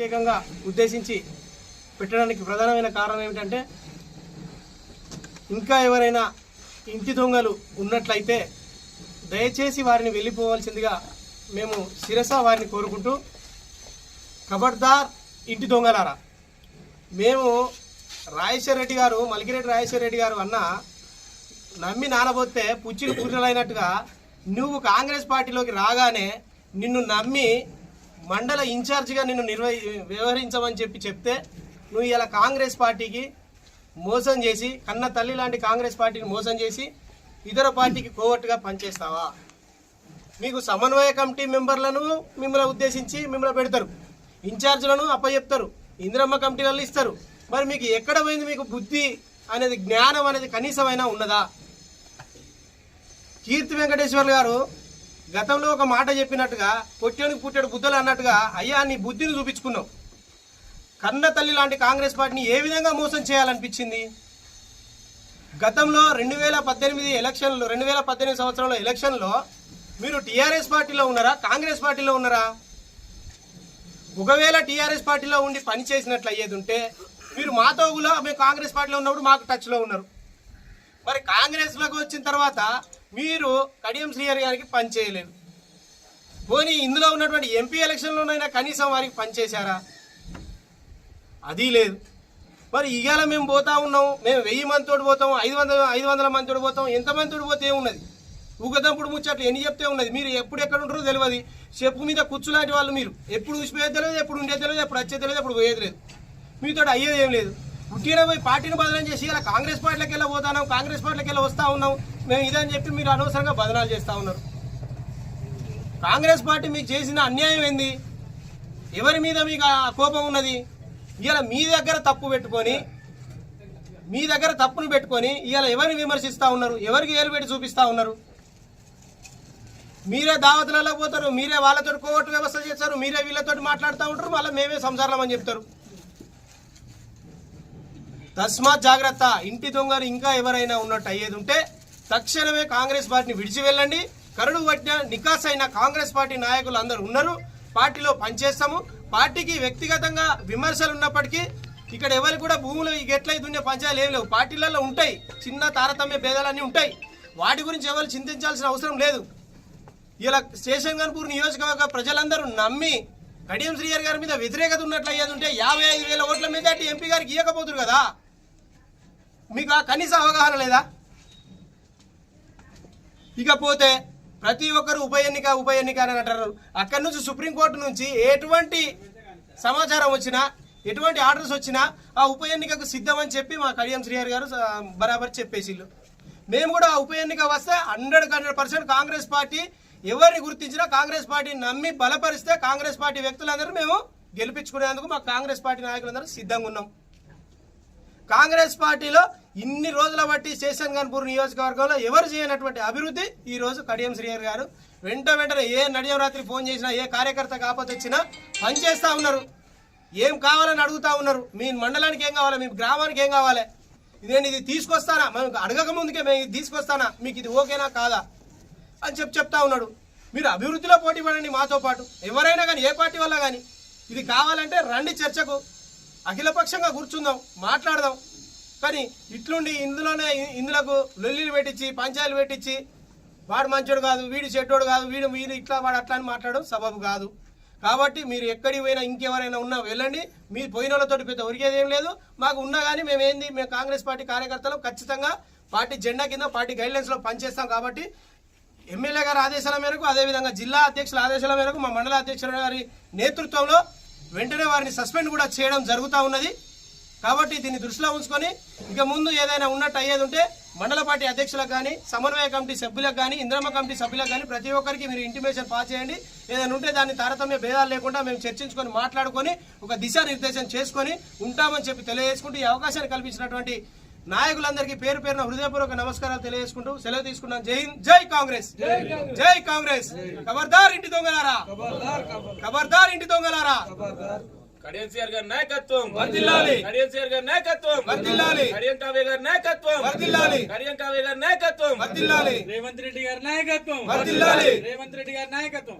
ప్రత్యేకంగా ఉద్దేశించి పెట్టడానికి ప్రధానమైన కారణం ఏమిటంటే ఇంకా ఎవరైనా ఇంటి దొంగలు ఉన్నట్లయితే దయచేసి వారిని వెళ్ళిపోవాల్సిందిగా మేము శిరస వారిని కోరుకుంటూ కబడ్దార్ ఇంటి దొంగలారా. మేము రాజేశ్వర రెడ్డి గారు మలికిరెడ్డి రాజేశ్వర రెడ్డి గారు అన్న నమ్మి నానబోతే పుచ్చిలు పూర్ణలైనట్టుగా నువ్వు కాంగ్రెస్ పార్టీలోకి రాగానే నిన్ను నమ్మి మండల ఇన్ఛార్జిగా నిన్ను నిర్వహి వ్యవహరించమని చెప్పి చెప్తే నువ్వు ఇలా కాంగ్రెస్ పార్టీకి మోసం చేసి కన్న తల్లి లాంటి కాంగ్రెస్ పార్టీని మోసం చేసి ఇతర పార్టీకి కోవట్టుగా పనిచేస్తావా? మీకు సమన్వయ కమిటీ మెంబర్లను మిమ్మల్ని ఉద్దేశించి మిమ్మల్ని పెడతారు. ఇన్ఛార్జ్లను అప్పచెప్తారు ఇందిరమ్మ కమిటీలలో ఇస్తారు. మరి మీకు ఎక్కడ పోయింది మీకు బుద్ధి అనేది జ్ఞానం అనేది కనీసమైనా ఉన్నదా? కీర్తి వెంకటేశ్వర్లు గారు గతంలో ఒక మాట చెప్పినట్టుగా పొట్టేనికి పుట్టాడు బుద్ధులు అన్నట్టుగా అయ్యా నీ బుద్ధిని చూపించుకున్నావు. కన్న తల్లి లాంటి కాంగ్రెస్ పార్టీని ఏ విధంగా మోసం చేయాలనిపించింది? గతంలో రెండు వేల పద్దెనిమిది ఎలక్షన్లు రెండు వేల పద్దెనిమిది సంవత్సరంలో ఎలక్షన్లో మీరు టీఆర్ఎస్ పార్టీలో ఉన్నారా? కాంగ్రెస్ పార్టీలో ఉన్నారా? ఒకవేళ టీఆర్ఎస్ పార్టీలో ఉండి పని చేసినట్లు అయ్యేది ఉంటే మీరు మాతో కూడా మేము కాంగ్రెస్ పార్టీలో ఉన్నప్పుడు మాకు టచ్లో ఉన్నారు. మరి కాంగ్రెస్లోకి వచ్చిన తర్వాత మీరు కడియం శ్రీహరి గారికి పని చేయలేదు. పోనీ ఇందులో ఉన్నటువంటి ఎంపీ ఎలక్షన్లోనైనా కనీసం వారికి పనిచేశారా అది లేదు. మరి ఇవాళ మేము పోతా ఉన్నాం మేము వెయ్యి మందితోటి పోతాం ఐదు వందల ఐదు వందల మందితోటి పోతాం ఎంతమందితోటి పోతే ఏమున్నది? ఊగదంపుడు ముచ్చట్లు ఎన్ని చెప్తే ఉన్నది? మీరు ఎప్పుడు ఎక్కడ ఉంటారో తెలియదు. చెప్పు మీద కుచ్చు లాంటి వాళ్ళు మీరు. ఎప్పుడు ఊసిపోయేది తెలియదు ఎప్పుడు ఉండేది తెలియదు ఎప్పుడు వచ్చేది తెలియదు ఎప్పుడు పోయేది లేదు. మీతో అయ్యేది ఏం లేదు. పుట్టిన పోయి పార్టీని బదనం చేసి ఇలా కాంగ్రెస్ పార్టీలకు వెళ్ళి పోతున్నాం కాంగ్రెస్ పార్టీలకు వెళ్ళి వస్తూ ఉన్నాం మేము ఇదని చెప్పి మీరు అనవసరంగా బదనాలు చేస్తూ ఉన్నారు. కాంగ్రెస్ పార్టీ మీకు చేసిన అన్యాయం ఏంది? ఎవరి మీద మీకు కోపం ఉన్నది? ఇలా మీ దగ్గర తప్పు పెట్టుకొని మీ దగ్గర తప్పును పెట్టుకొని ఇలా ఎవరిని విమర్శిస్తూ ఉన్నారు? ఎవరికి ఏలుబెట్టి పెట్టి ఉన్నారు? మీరే దావతులలో పోతారు మీరే వాళ్ళతో కోవట్టు వ్యవస్థ చేస్తారు మీరే వీళ్ళతో మాట్లాడుతూ ఉంటారు మళ్ళీ మేమే సంసారం అని చెప్తారు. తస్మాత్ జాగ్రత్త. ఇంటి దొంగలు ఇంకా ఎవరైనా ఉన్నట్టు అయ్యేది ఉంటే తక్షణమే కాంగ్రెస్ పార్టీని విడిచి వెళ్ళండి. కరుడు పట్టిన నికాస్ అయిన కాంగ్రెస్ పార్టీ నాయకులు అందరూ ఉన్నారు. పార్టీలో పనిచేస్తాము. పార్టీకి వ్యక్తిగతంగా విమర్శలు ఉన్నప్పటికీ ఇక్కడ ఎవరు కూడా భూములు ఈ గెట్లయి దున్నే పంచాయలు ఏం లేవు. పార్టీలలో ఉంటాయి. చిన్న తారతమ్య భేదాలన్నీ ఉంటాయి. వాటి గురించి ఎవరు చింతించాల్సిన అవసరం లేదు. ఇలా స్టేషన్ గన్పూర్ నియోజకవర్గ ప్రజలందరూ నమ్మి కడియం శ్రీయర్ గారి మీద వ్యతిరేకత ఉన్నట్లు అయ్యేది ఉంటే యాభై ఐదు వేల ఓట్ల మీద ఎంపీ గారికి ఇవ్వకపోతురు కదా. మీకు ఆ కనీస అవగాహన లేదా? ఇకపోతే ప్రతి ఒక్కరు ఉప ఎన్నిక ఉప ఎన్నిక అని అంటారు. అక్కడి నుంచి సుప్రీంకోర్టు నుంచి ఎటువంటి సమాచారం వచ్చినా ఎటువంటి ఆర్డర్స్ వచ్చినా ఆ ఉప ఎన్నికకు సిద్ధమని చెప్పి మా కడియం శ్రీహర్ గారు బరాబర్ చెప్పేసిళ్ళు. మేము కూడా ఆ ఉప ఎన్నిక వస్తే hundred hundred percent Congress party ఎవరిని గుర్తించినా కాంగ్రెస్ పార్టీని నమ్మి బలపరిస్తే కాంగ్రెస్ పార్టీ వ్యక్తులందరూ మేము గెలిపించుకునేందుకు మా కాంగ్రెస్ పార్టీ నాయకులందరూ సిద్ధంగా ఉన్నాం. కాంగ్రెస్ పార్టీలో ఇన్ని రోజుల బట్టి శేషన్ గన్పూర్ నియోజకవర్గంలో ఎవరు చేయనటువంటి అభివృద్ధి ఈ రోజు కడియం శ్రీహర్ గారు. వెంట వెంటనే ఏ నడియం రాత్రి ఫోన్ చేసినా ఏ కార్యకర్త కాకపోతే వచ్చినా పనిచేస్తూ ఉన్నారు. ఏం కావాలని అడుగుతా ఉన్నారు. మీ మండలానికి ఏం కావాలి? మీ గ్రామానికి ఏం కావాలి? నేను ఇది తీసుకొస్తానా మేము అడగక ముందుకే మేము ఇది తీసుకొస్తానా? మీకు ఇది ఓకేనా? కాదా? అని చెప్పి చెప్తా ఉన్నాడు. మీరు అభివృద్ధిలో పోటీ పడండి మాతో పాటు. ఎవరైనా కానీ ఏ పార్టీ వల్ల కానీ ఇది కావాలంటే రండి చర్చకు. అఖిలపక్షంగా కూర్చుందాం మాట్లాడదాం. కానీ ఇట్లుండి ఇందులోనే ఇందులకు లొల్లిలు పెట్టించి పంచాయలు పెట్టించి వాడు మంచోడు కాదు వీడు చెడ్డోడు కాదు వీడు వీడు ఇట్లా వాడు అట్లా అని మాట్లాడడం సబబు కాదు. కాబట్టి మీరు ఎక్కడికి పోయినా ఇంకెవరైనా ఉన్నా వెళ్ళండి. మీ పోయిన వాళ్ళతో పెద్ద ఒరిగేది ఏం లేదు. మాకు ఉన్నా కానీ మేము ఏంది? మేము కాంగ్రెస్ పార్టీ కార్యకర్తలు. ఖచ్చితంగా పార్టీ జెండా కింద పార్టీ గైడ్లైన్స్లో పనిచేస్తాం కాబట్టి ఎమ్మెల్యే గారి ఆదేశాల మేరకు అదేవిధంగా జిల్లా అధ్యక్షుల ఆదేశాల మేరకు మా మండల అధ్యక్షుల గారి నేతృత్వంలో వెంటనే వారిని సస్పెండ్ కూడా చేయడం జరుగుతూ ఉన్నది. కాబట్టి దీన్ని దృష్టిలో ఉంచుకొని ఇక ముందు ఏదైనా ఉన్నట్టు అయ్యేది ఉంటే మండల పార్టీ అధ్యక్షులకు కానీ సమన్వయ కమిటీ సభ్యులకు కానీ ఇంద్రమ కమిటీ సభ్యులకు కానీ ప్రతి ఒక్కరికి మీరు ఇంటిమేషన్ పాస్ చేయండి. ఏదైనా ఉంటే దాన్ని తారతమ్య భేదాలు లేకుండా మేము చర్చించుకొని మాట్లాడుకొని ఒక దిశానిర్దేశం చేసుకొని ఉంటామని చెప్పి తెలియజేసుకుంటూ ఈ అవకాశాన్ని కల్పించినటువంటి నాయకులందరికీ పేరు పేరున హృదయపూర్వక నమస్కారాలు తెలియజేసుకుంటూ సెలవు తీసుకున్నాను. జై హింద్ జై కాంగ్రెస్. జై కాంగ్రెస్. ఖబర్దార్ ఇంటి దొంగలారా. ఖబర్దార్ ఇంటి దొంగలారా. కడియన్సీఆర్ గారి నాయకత్వం. వర్ధిల్లాలి. కడియన్సీఆర్ గారి నాయకత్వం. కడియం గారి నాయకత్వం. కడియం గారి నాయకత్వం. వర్దిల్లాలి. రేవంత్ రెడ్డి గారి నాయకత్వం. వర్ధిల్లాలి. రేవంత్ రెడ్డి గారి నాయకత్వం.